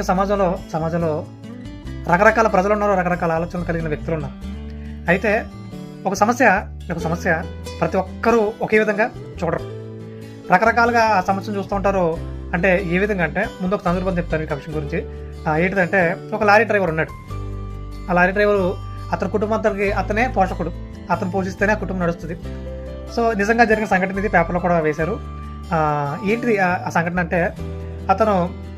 ఇంకా సమాజంలో సమాజంలో రకరకాల ప్రజలు ఉన్నారు రకరకాల ఆలోచనలు కలిగిన వ్యక్తులు ఉన్నారు. అయితే ఒక సమస్య ఒక సమస్య ప్రతి ఒక్కరూ ఒకే విధంగా చూడరు. రకరకాలుగా ఆ సమస్యను చూస్తూ ఉంటారు అంటే ఏ విధంగా అంటే ముందు ఒక సందర్భం చెప్తాను ఈ విషయం గురించి. ఏంటిదంటే ఒక లారీ డ్రైవర్ ఉన్నాడు. ఆ లారీ డ్రైవరు అతని కుటుంబానికి అతనే పోషకుడు. అతను పోషిస్తేనే ఆ కుటుంబం నడుస్తుంది. సో నిజంగా జరిగిన సంఘటన ఇది పేపర్లో కూడా వేశారు. ఏంటిది ఆ సంఘటన అంటే అతను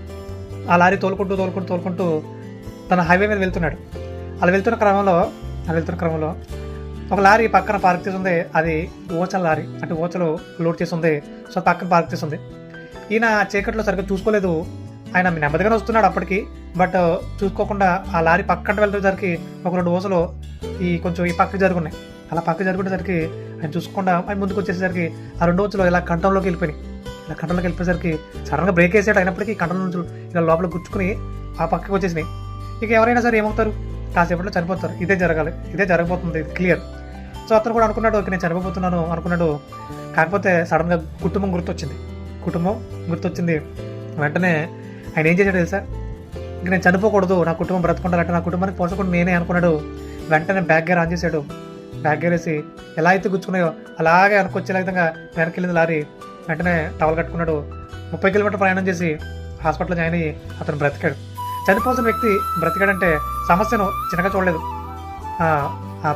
ఆ లారీ తోలుకుంటూ తోలుకుంటూ తోలుకుంటూ తన హైవే మీద వెళ్తున్నాడు. అలా వెళ్తున్న క్రమంలో అలా వెళ్తున్న క్రమంలో ఒక లారీ పక్కన పార్క్ చేస్తుంది. ఉంది అది ఓచల లారీ. అంటే ఓచలు లోడ్ చేసి ఉంది సో పక్కన పార్క్ చేస్తుంది. ఉంది ఈయన చీకట్లో సరిగ్గా చూసుకోలేదు. ఆయన నెమ్మదిగానే వస్తున్నాడు అప్పటికి. బట్ చూసుకోకుండా ఆ లారీ పక్కన వెళ్ళేసరికి ఒక రెండు ఓసలు ఈ కొంచెం ఈ పక్కకి జరుగున్నాయి. అలా పక్క జరుగుతుండేసరికి ఆయన చూసుకోకుండా ఆయన ముందుకు వచ్చేసరికి ఆ రెండు ఓసలు ఇలా కంఠంలోకి వెళ్ళిపోయినాయి. ఇలా కంఠంలోకి వెళ్ళిపోయేసరికి సడన్గా బ్రేక్ వేసాడు. అయినప్పటికీ కంటల నుంచి ఇలా లోపల గుచ్చుకుని ఆ పక్కకి వచ్చేసినాయి. ఇక ఎవరైనా సరే ఏమవుతారు? కాసేపట్లో చనిపోతారు. ఇదే జరగాలి. ఇదే జరగబోతుంది. క్లియర్ సో అతను కూడా అనుకున్నాడు ఓకే నేను చనిపోతున్నాను అనుకున్నాడు. కాకపోతే సడన్గా కుటుంబం గుర్తొచ్చింది. కుటుంబం గుర్తొచ్చింది. వెంటనే ఆయన ఏం చేశాడు తెలుసా? ఇంక నేను చనిపోకూడదు. నా కుటుంబం బ్రతకుండాలంటే నా కుటుంబానికి పోషకుండా నేనే అనుకున్నాడు. వెంటనే బ్యాగ్ గేర్ ఆన్ చేశాడు. బ్యాగ్ గేర్ వేసి ఎలా అయితే గుచ్చుకున్నాయో అలాగే అనుకొచ్చే విధంగా వెనక్కి వెళ్ళింది లారీ. వెంటనే టవల్ కట్టుకున్నాడు. ముప్పై కిలోమీటర్ ప్రయాణం చేసి హాస్పిటల్లో జాయిన్ అయ్యి అతను బ్రతికాడు. చనిపోతున్న వ్యక్తి బ్రతికాడంటే సమస్యను చిన్నగా చూడలేదు.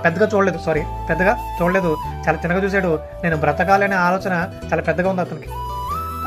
పెద్దగా చూడలేదు సారీ పెద్దగా చూడలేదు. చాలా చిన్నగా చూశాడు. నేను బ్రతకాలి అనే ఆలోచన చాలా పెద్దగా ఉంది అతనికి.